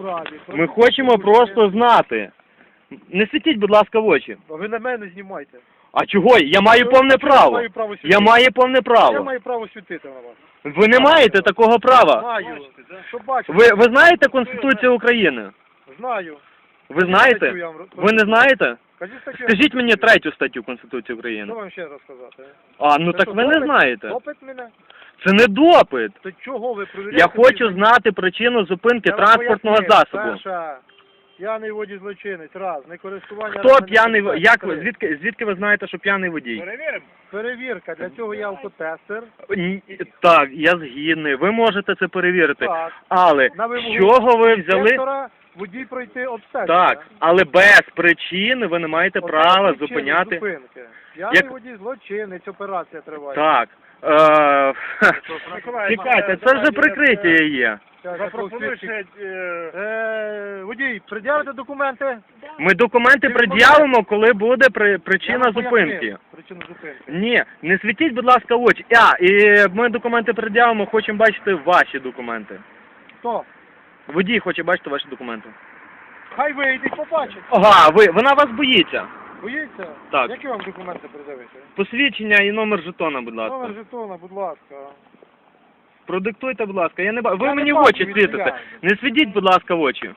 справі. Ми хочемо просто знати. Не світіть, будь ласка, в очі. Ви на мене знімайте. А чого? Я маю Ну, повне я право. маю право світити. Я маю повне Я право. маю право світити на вас. Ви не маєте такого права. Знаю. Що бачите? Ви, ви знаєте Конституцію України? Знаю. Ви знаєте? Я Ви не знаєте? Кажіть статтю. Скажіть мені третю статтю Конституції України. Що вам ще розказати? А, ну так ви не знаєте. Допит мене? Це не допит. То чого ви перевіряєте? Я хочу знати причину зупинки Я вам транспортного пояснив. засобу. Перша. П'яний водій злочинець, раз. Не користування... Хто п'яний во- безпеки, як ви три. звідки звідки ви знаєте, що п'яний водій? Перевіримо. Перевірка. Для цього є алкотестер. Ні, Так, я згідний. Ви можете це перевірити. Так. Але На вимогу з чого ви взяли? інспектора водій пройти обстеження. Так, але без причини ви не маєте права причини зупиняти. Зупинки. П'яний Як- водій злочинець, операція триває. Так. Е, Чекайте, це вже прикриття є. Запропонуй ще е, Е, водій, пред'явите документи? Ми документи пред'явимо, коли буде при- причина зупинки. Ні, не світіть, будь ласка, очі. А, і ми документи пред'явимо, хочемо бачити ваші документи. Хто? Водій хоче бачити ваші документи. Хай вийде і побачить. Ага, ви, вона вас боїться. Боїться? Так. Які вам документи пред'явити? Посвідчення і номер жетона, будь ласка. Номер жетона, будь ласка. Продиктуйте, будь ласка. Я не ба... Ви Я не мені в бачу очі від світите. Не світіть, будь ласка, в очі.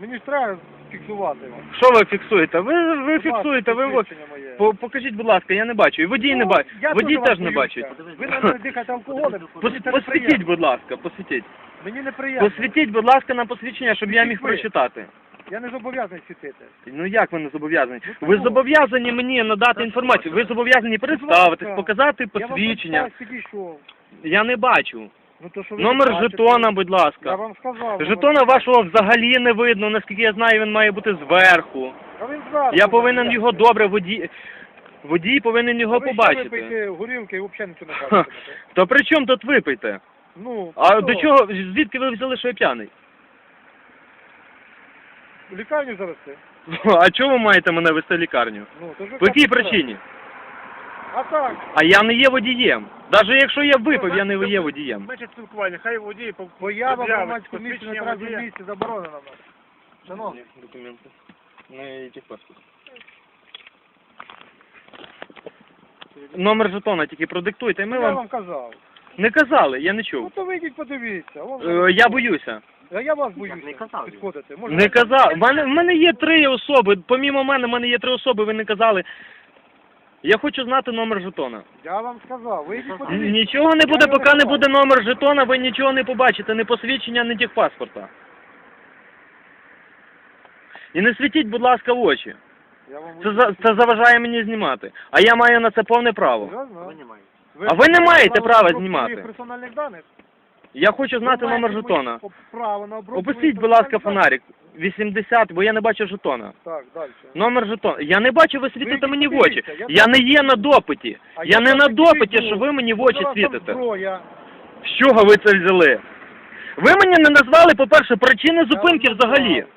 Мені ж треба фіксувати вам. Що ви фіксуєте? Ви, ви фіксуєте, ви от... посвідчення моє. По- Покажіть, будь ласка, я не бачу. І водій не Ну, бачить. я Водій теж вас не боюся. бачить. Ви на мене дихаєте алкоголем. Пос- мені це Посвітіть, неприємно. будь ласка, посвітіть. Мені неприємно. Посвітіть, будь ласка, на посвідчення, щоб я міг ви. прочитати. Я не зобов'язаний світити. Ну як ви не зобов'язані? Ну, Ви зобов'язані мені надати інформацію. Ви зобов'язані представитись, показати Я вам посвідчення. підійшов. Я не бачу. Ну, то, що ви Номер бачите, жетона, будь Я ласка. вам сказав. Жетона вашого взагалі не видно, наскільки я знаю, він має бути зверху. А він зверху, Я повинен його добре водій. Водій повинен його ви ще побачити. випийте горілки і взагалі нічого не Ха. бачите. То при чому тут випийте? Ну, А що? до чого, звідки ви взяли, що я п'яний? В лікарню завести? А чого ви маєте мене вести в лікарню? Ну, то ж ви По якій причині? А так. А я не є водієм. Навіть якщо я випив, я не є водієм. менше спілкування, хай водій по Поява в пред'явить громадському місці на посвідчення тверезому водія. місці заборонена в нас. Шановні, Документи. Не техпаспорт. Номер жетона тільки продиктуйте, і ми я вам вам казав. не казали, я не Ну чув. то вийдіть, подивіться. Вон Е, Я боюся. А я вас боюся. Підходите. Може, Не казав. В мене, в мене є три особи. Помімо мене, в мене є три особи, ви не казали. Я хочу знати номер жетона. Я вам сказав, Н- подивіться. Нічого не буде, Я поки не буде номер жетона, ви нічого не побачите, ні посвідчення, ні техпаспорта. І не світіть, будь ласка, в очі. Я вам Це, за- це заважає мені знімати. А я маю на це повне право. Серйозно? А ви не маєте право права на обробку знімати. персональних даних? Я хочу знати номер жетона. Право на обробку Опустіть, будь ласка, фонарик. 80, бо я не бачу жетона. Так, далі. Номер жетона. Я не бачу, ви світите мені в очі. подивіться, я Я не є на допиті. А Я не на допиті, що ви мені в очі там світите. Зброя. З чого ви це взяли? Ви мені не назвали, по-перше, причини зупинки Я вам взагалі. назвав.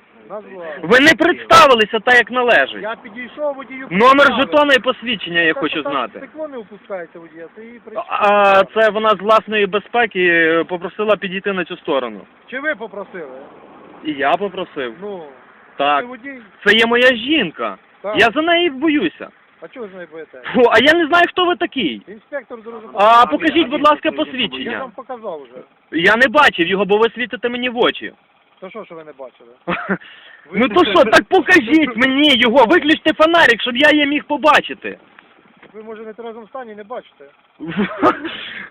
Ви не представилися так, як належить. Я підійшов водію. Номер жетона і посвідчення я Так, хочу знати. Стекло не опускається водія, це її причина. А це вона з власної безпеки е, попросила підійти на цю сторону. Чи ви попросили? І я попросив. Ну, Так. ви водій? Це є моя жінка. Так. Я за неї боюся. А чого з нею боїте? Фу, а я не знаю, хто ви такий. Інспектор дорожнього. А покажіть, будь ласка, Я посвідчення. вам показав вже. Я не бачив його, бо ви світите мені в очі. То що, що ви не бачили? Ну то що, так покажіть мені його, виключте фонарик, щоб я її міг побачити. Ви, може, не в тверезому стані не бачите?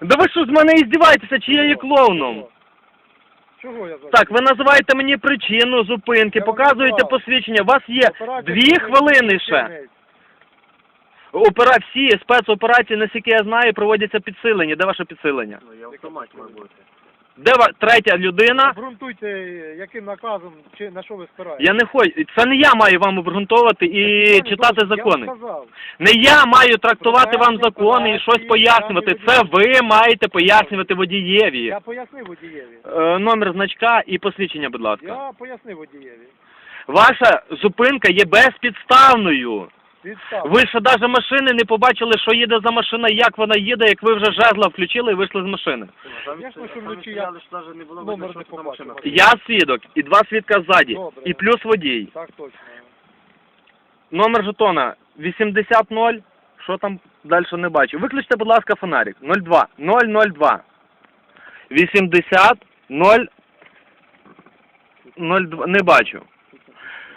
Да ви що з мене іздіваєтеся, чи я є клоуном? Чого я за Так, ви називаєте мені причину зупинки, Я вам показуєте назвав. посвідчення. У вас є Операція дві «Київський хвилини ще. Київський». Опера... Всі спецоперації, наскільки я знаю, проводяться підсилені. Де ваше підсилення? Ну, я автомат має бути. Де ва... третя людина? Обґрунтуйте, яким наказом, чи на що ви спираєте. Я не хочу. Це не я маю вам обґрунтовувати і читати закони. Я вам сказав. Не я маю трактувати вам закони і щось пояснювати. Це ви маєте пояснювати водієві. Я пояснив водієві. Е, Номер значка і посвідчення, будь ласка. Я пояснив водієві. Ваша зупинка є безпідставною. Ви ще навіть машини не побачили, що їде за машина, як вона їде, як ви вже жезла включили і вийшли з машини. Там, Ясно, що вночі стояли, навіть не було видно, що там побачив. машина. Я свідок і два свідка ззаді, Добре. і плюс водій. Так точно. Номер жетона 80 Що там далі не бачу. Виключте, будь ласка, фонарик. 02 002 80 0 02 не бачу.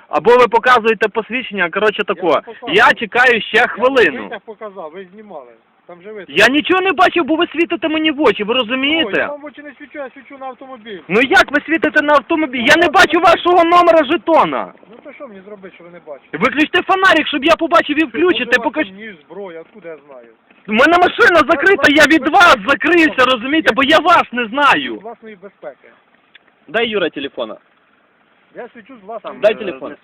Або ви показуєте посвідчення, коротше тако. показую. Я чекаю ще Я хвилину. витяг показав, ви знімали. Там же ви. Я нічого не бачив, бо ви світите мені в очі, ви Ой, я розумієте? вам в очі не свічу, я свічу на автомобіль. Ну як ви світите на автомобіль? Я не бачу вашого номера жетона. Ну то що мені зробити, що ви не бачите? Виключте фонарик, щоб я побачив і включите. Може, у вас Покаж... там Ніж, зброя, откуда я знаю? У мене машина закрита, я від вас закрився, розумієте, бо я вас не З знаю. власної безпеки. Дай Юра телефона. Я свічу з власної Дай Е, телефон.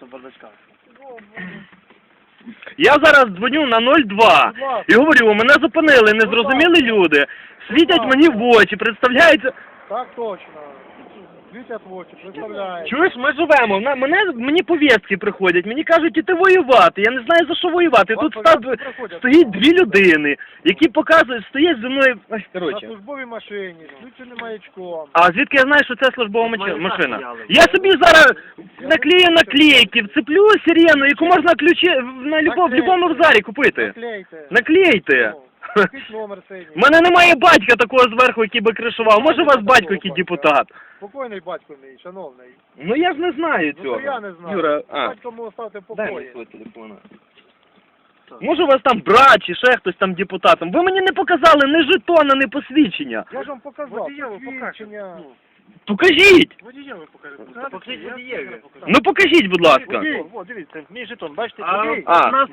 Я зараз дзвоню на 02 і говорю, мене зупинили незрозумілі люди, світять мені в очі, представляється. Так точно. Світять в очі. Чуєш, ми живемо. на- Мене мені повістки приходять, мені кажуть, іти воювати. Я не знаю за що воювати. Вам Тут став, приходять. стоїть дві людини, які показують, стоять зі мною. Ой, На коротше. службовій машині, з включеним маячком. А звідки я знаю, що це службова мачи- машина? Я собі зараз наклею наклейки, вцеплю сирену, яку можна ключі на любов, в любому вокзалі купити. Наклейте. Наклейте. Якийсь номер. У мене немає батька такого зверху, який би кришував. Може, у вас батько який депутат? Спокійний батько мій, шановний. Ну я ж не знаю Ну цього. то я не знаю. Юра, а. Батько мого ставте в Дай покої. свій телефон. Може, у вас там брат чи ще хтось там депутатом. Ви мені не показали ні жетона, ні посвідчення. Я ж вам показав. Водієву посвідчення. Ну, Покажіть! Водієву покажете. Покажіть водієві. Ну покажіть, будь ласка. О, дивіться, мій жетон, бачите? А, водій. а. У нас